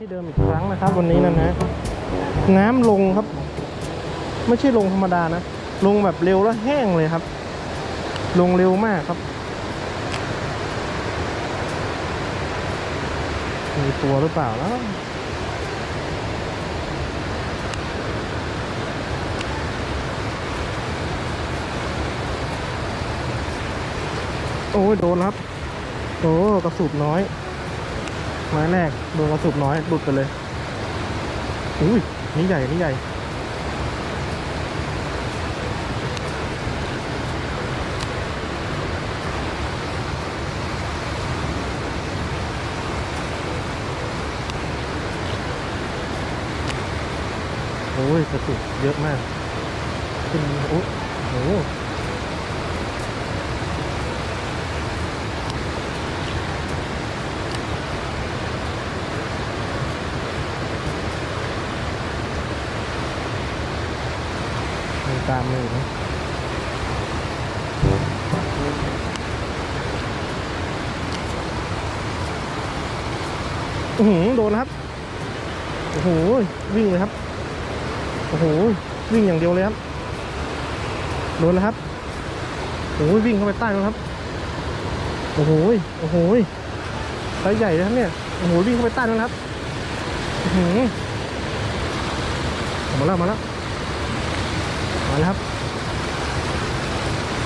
ที่เดิมอีกครั้งนะครับ วันนี้นะนะน้ำลงครับ ไม่ใช่ลงธรรมดานะ ลงแบบเร็วแล้วแห้งเลยครับ ลงเร็วมากครับ มีตัวหรือเปล่าแล้วโอ้ยโดนครับ โอ้กระสุบน้อย ไม้แรกโดนกระสุบน้อยหลุดไปเลยอุ้ยนี่ใหญ่นี่ใหญ่โอ้ยกระสุนเยอะมากขึ้นโอ้โห ตามมือนะอื้อหือโดนครับ โอ้โห วิ่งเลยครับ โอ้โห วิ่งอย่างเดียวเลยครับ โดนแล้วครับ โอ้โห วิ่งเข้าไปใต้แล้วครับ โอ้โห โอ้โหไซส์ใหญ่เลยครับเนี่ย โอ้โห วิ่งเข้าไปใต้แล้วครับ อือมาแล้วมาแล้ว มาแล้วครับ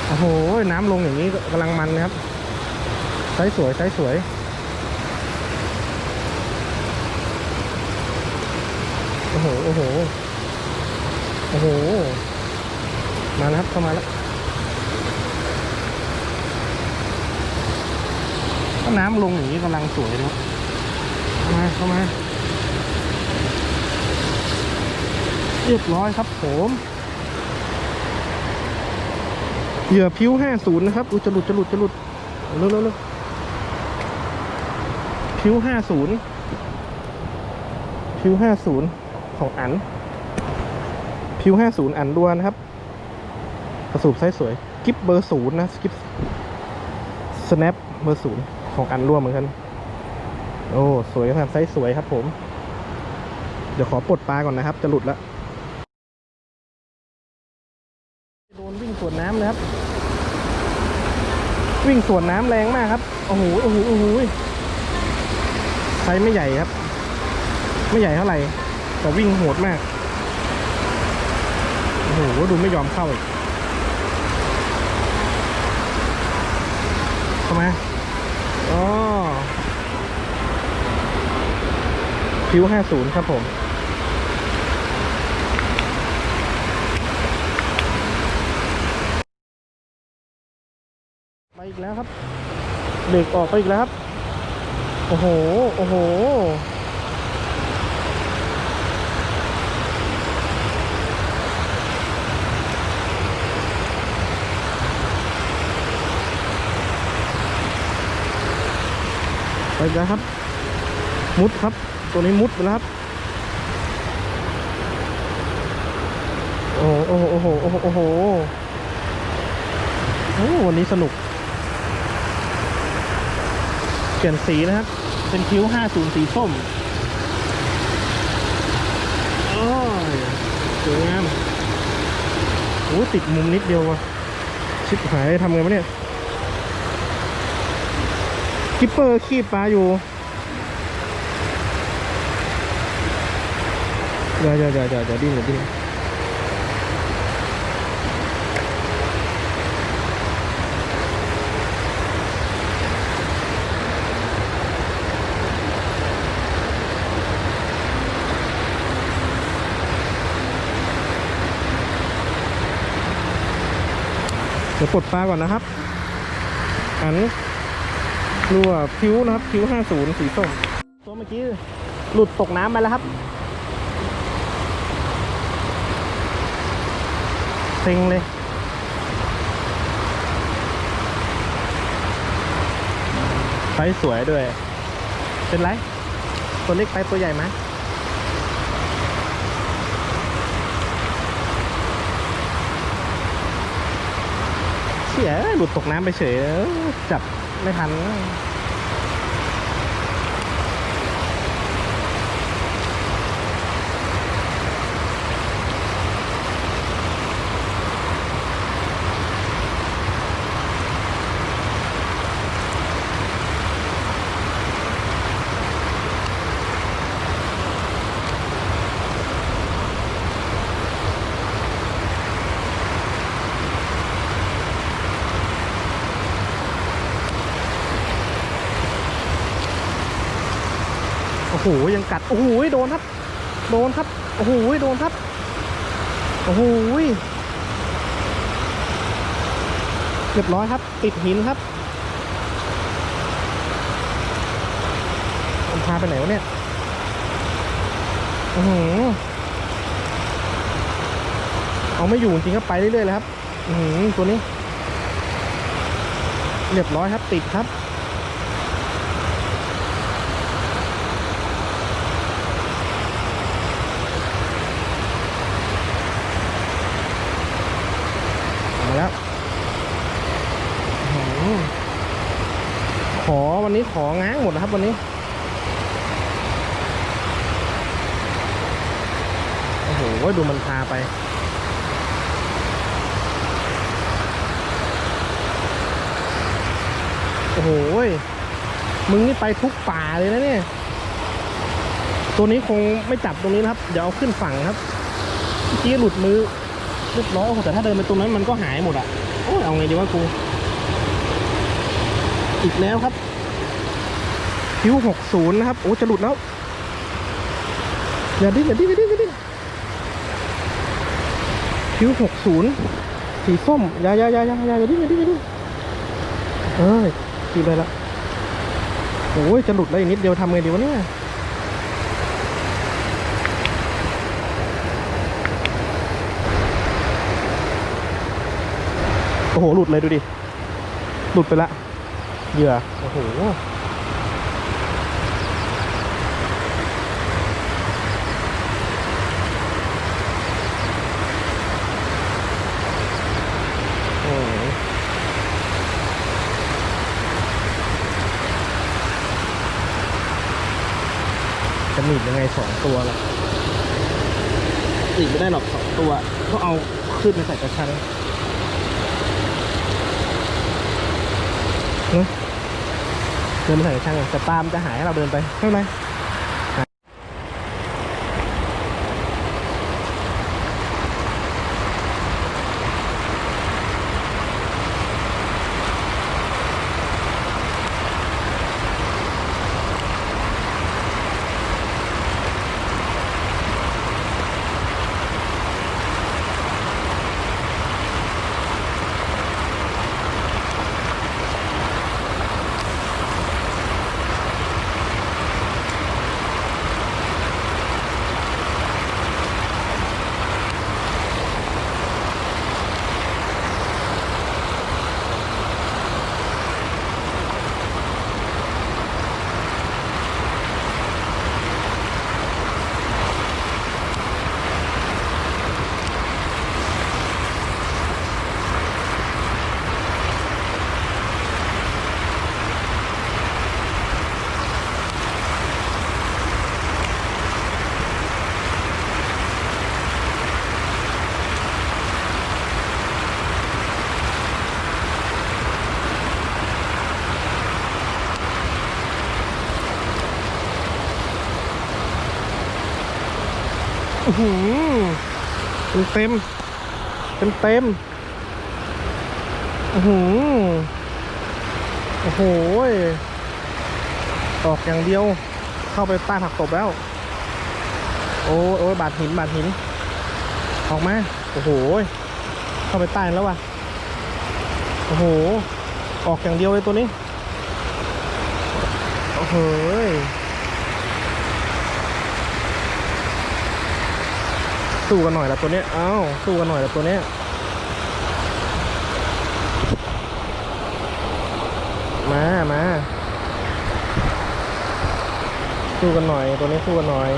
โอ้โห น้ำลงอย่างนี้กำลังมันนะครับไซส์สวยไซส์สวย โอ้โห โอ้โห โอ้โห มาแล้วครับ เข้ามาแล้ว น้ำลงอย่างนี้กำลังสวยนะครับเข้ามา เข้ามาเรียบร้อยครับผม เหยื่อพิ้วห้าศูนย์นะครับอุจะหลุดจะหลุดจะหลุดเร็วเร็วเร็วพิ้วห้าศูนย์พิ้วห้าศูนย์ของอัน พิวห้าศูนย์อันด้วนนะครับกระสูบไซส์สวย กิฟเบอร์ศูนย์นะกิฟสแนปเบอร์ศูนย์ของอันร่วมเหมือนกัน โอ้ สวยครับไซส์สวยครับผม เดี๋ยวขอปลดปลาก่อนนะครับ จะหลุดแล้ว โดนวิ่งสวนน้ำเลยครับ วิ่งสวนน้ำแรงมากครับ โอ้โห โอ้โห โอ้โหไซไม่ใหญ่ครับ ไม่ใหญ่เท่าไหร่ แต่วิ่งโหดมาก โอ้โห ดูไม่ยอมเข้าอีกเข้ามอ๋อพิวห้าศูนย์ครับผม อีกแล้วครับเบรกออกไปอีกแล้วครับ โอ้โห โอ้โห ไปแล้วครับ มุดครับ ตัวนี้มุดไปแล้วครับ โอ้โห โอ้โห โอ้โห โอ้โห วันนี้สนุก เป ลี่ยนสีนะครับ เป็นคิ้ว 50 สีส้มโอ้ยสวยงามโอ้ติดมุมนิดเดียววะชิบหายทำไงวะเนี่ยกิปเปอร์ขี้ปลาอยู่อย่าอย่าอย่าอย่าอย่าดิ้นอย่าดิ้น ยวปลดปลาก่อนนะครับ อันรัวคิ้วนะครับคิ้วห้าศูนย์สีส้มตัวเมื่อกี้หลุดตกน้ำไปแล้วครับเซ็งเลยไซส์สวยด้วย เป็นไร ตัวเล็กไปตัวใหญ่ไหม เสียหลุดตกน้ำไปเฉย จับไม่ทัน หยังกัดโอ้โหโดนครับ โดนครับโอ้โหโดนครับโอ้โหเรียบร้อยครับ ติดหินครับมันพาไปไหนวะเนี่ยอือหือเอาไม่อยู่จริงครับไปเรื่อยๆเลยครับ อือตัวนี้ เรียบร้อยครับติดครับ มาแล้วอื้อหือขอวั นี้ของ้างหมดนะครับวันนี้โอ้โหดูมันพาไปโอ้โหมึงนี่ไปทุกป่าเลยนะเนี่ย ตัวนี้คงไม่จับตรงนี้นะครับ เดี๋ยวเอาขึ้นฝั่งครับเมื่อกี้หลุดมือเรียบร้อยแต่ถ้าเดินไปตรงนั้นมันก็หายหมดอะ โอ้ยเอาไงดีวะกู อีกแล้วครับ คิวหกศูนย์นะครับ โอ้ จะหลุดแล้ว อย่าดิ้นอย่าดิ้นอย่าดิ้นอย่าดิ้นคิวหกศูนย์สีส้ม อย่าอย่าอย่าอย่าอย่าอย่าดิ้นอย่าดิ้นอย่าดิ้นเอ้ยคิวได้ละโอ้ย จะหลุดแล้วอีกนิดเดียวทำไงดีวะเนี่ยโอ้โห หลุดเลยดูดิ หลุดไปละ เหยื่อ โอ้โห โอ้โหจะ หนีบยังไงสองตัวล่ะหนีบไม่ได้หรอกสองตัว ก็เอาขึ้นไปใส่กระชังนะเดินไปใส่กระชังก่อนแต่ปามจะหายให้เราเดินไปไม่เป็นไร หือเต็มเต็มเต็มอือหือโอ้โหออกอย่างเดียว เข้าไปใต้ผักตบแล้ว โอ้โอ้ยบาดหินบาดหิน ออกมาโอ้โหเข้าไปใต้แล้วว่ะโอ้โห ออกอย่างเดียวเลยตัวนี้ โอ้โห สู้กันหน่อยละตัวเนี้ยเอ้าสู้กันหน่อยละตัวเนี้ยมามาสู้กันหน่อย ตัวนี้สู้กันหน่อย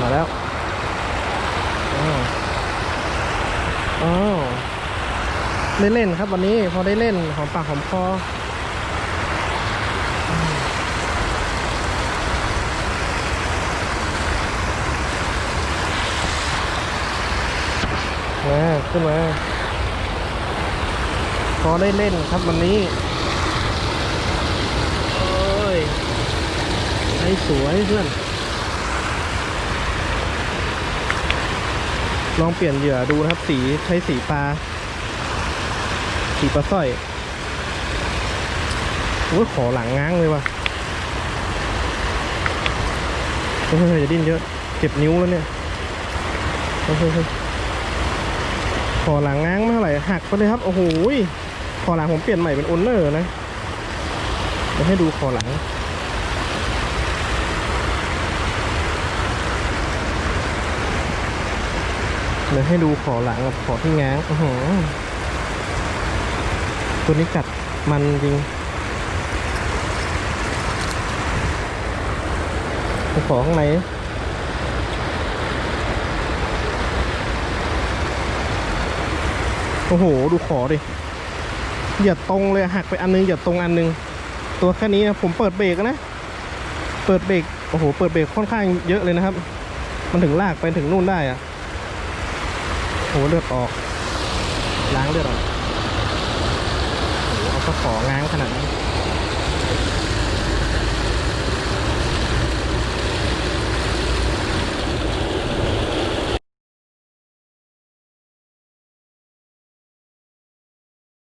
มาแล้วอ้าวอ้าวได้เล่นครับวันนี้พอได้เล่นหอมปากหอมคอ มา ขึ้นมาพอได้เล่นครับวันนี้ โอ้ยไอ้สวยเพื่อน ลองเปลี่ยนเหยื่อดูนะครับ สีใช้สีปลา สีปลาสร้อยโอ้ยขอหลังง้างเลยว่ะเฮ้ยอย่าดิ้นเยอะ เจ็บนิ้วแล้วเนี่ยเฮ้ย เฮ้ยเฮ้ยขอหลังง้างไม่เท่าไหร่หักไปเลยครับ โอ้โหยขอหลังผมเปลี่ยนใหม่เป็นโอนเนอร์นะเดี๋ยวให้ดูขอหลัง เดี๋ยวให้ดูขอหลังกับขอที่ง้างอื้อหือตัวนี้กัดมันจริงขอข้างใน โอ้โห ดูขอดิ อย่าตรงเลยหักไปอันนึงอย่าตรงอันนึง ตัวแค่นี้นะผมเปิดเบรกนะ เปิดเบรก โอ้โห เปิดเบรกค่อนข้างเยอะเลยนะครับ มันถึงลากไปถึงนู่นได้อะโอ้โหเลือดออก ล้างเลือดออกโอ้โหเอาของ้างขนาดนี้น